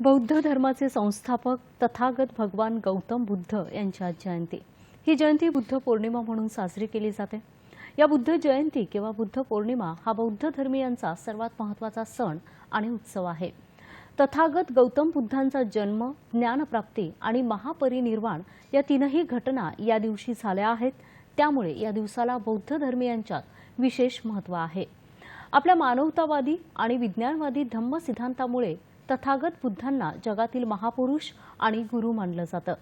बौद्ध धर्माचे संस्थापक तथागत भगवान गौतम बुद्ध यांची आज जयंती. ही जयंती बुद्ध पौर्णिमा म्हणून साजरी केली जाते. या बुद्ध जयंती किंवा बुद्ध पौर्णिमा हा बौद्ध धर्मीयांचा सर्वात महत्त्वाचा सण आणि उत्सव आहे. तथागत गौतम बुद्धांचा जन्म ज्ञानप्राप्ती आणि महापरिनिर्वाण या तीनही घटना या दिवशी झाल्या आहेत. त्यामुळे या दिवसाला बौद्ध धर्मीयांच्यात विशेष महत्त्व आहे. आपल्या मानवतावादी आणि विज्ञानवादी धम्म सिद्धांतामुळे तथागत बुद्धांना जगातील महापुरुष आणि गुरु मानलं जातं.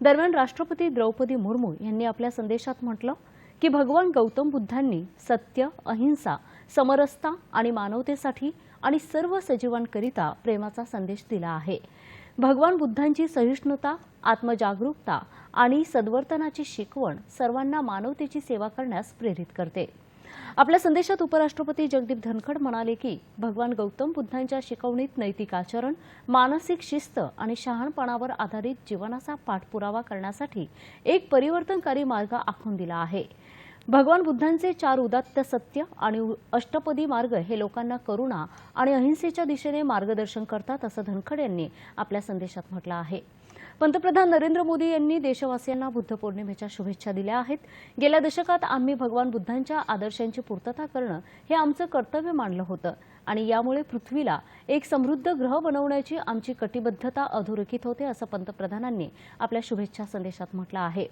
दरम्यान राष्ट्रपती द्रौपदी मुर्मू यांनी आपल्या संदेशात म्हटलं की भगवान गौतम बुद्धांनी सत्य अहिंसा समरसता आणि मानवतेसाठी आणि सर्व सजीवांकरिता प्रेमाचा संदेश दिला आहे. भगवान बुद्धांची सहिष्णुता आत्मजागरूकता आणि सद्वर्तनाची शिकवण सर्वांना मानवतेची सेवा करण्यास प्रेरित करते. आपल्या संदेशात उपराष्ट्रपती जगदीप धनखड म्हणाले की भगवान गौतम बुद्धांच्या शिकवणीत नैतिक आचरण मानसिक शिस्त आणि शहाणपणावर आधारित जीवनाचा पाठपुरावा करण्यासाठी एक परिवर्तनकारी मार्ग आखून दिला आहे. भगवान बुद्धांचे चार उदात्त सत्य आणि अष्टपदी मार्ग हे लोकांना करुणा आणि अहिंसेच्या दिशेने मार्गदर्शन करतात असं धनखड यांनी आपल्या संदेशात म्हटलं आहे. पंतप्रधान नरेंद्र मोदी यांनी देशवासियांना बुद्ध पौर्णिमेच्या शुभेच्छा दिल्या आहेत. गेल्या दशकात आम्ही भगवान बुद्धांच्या आदर्शांची पूर्तता करणं हे आमचं कर्तव्य मानलं होतं आणि यामुळे पृथ्वीला एक समृद्ध ग्रह बनवण्याची आमची कटिबद्धता अधोरेखित होते असं पंतप्रधानांनी आपल्या शुभेच्छा संदेशात म्हटलं आहे.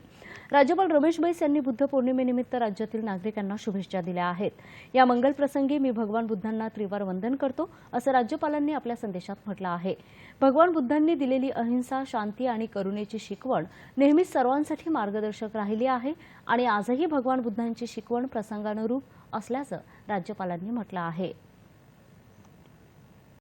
राज्यपाल रमेश बैस यांनी बुद्ध पौर्णिमेनिमित्त राज्यातील नागरिकांना शुभेच्छा दिल्या आहेत. या मंगल प्रसंगी मी भगवान बुद्धांना त्रिवार वंदन करतो असं राज्यपालांनी आपल्या संदेशात म्हटलं आहे. भगवान बुद्धांनी दिलेली अहिंसा शांती आणि करुणेची शिकवण नेहमीच सर्वांसाठी मार्गदर्शक राहिली आहे आणि आजही भगवान बुद्धांची शिकवण प्रसंगानुरूप असल्याचं राज्यपालांनी म्हटलं आहे.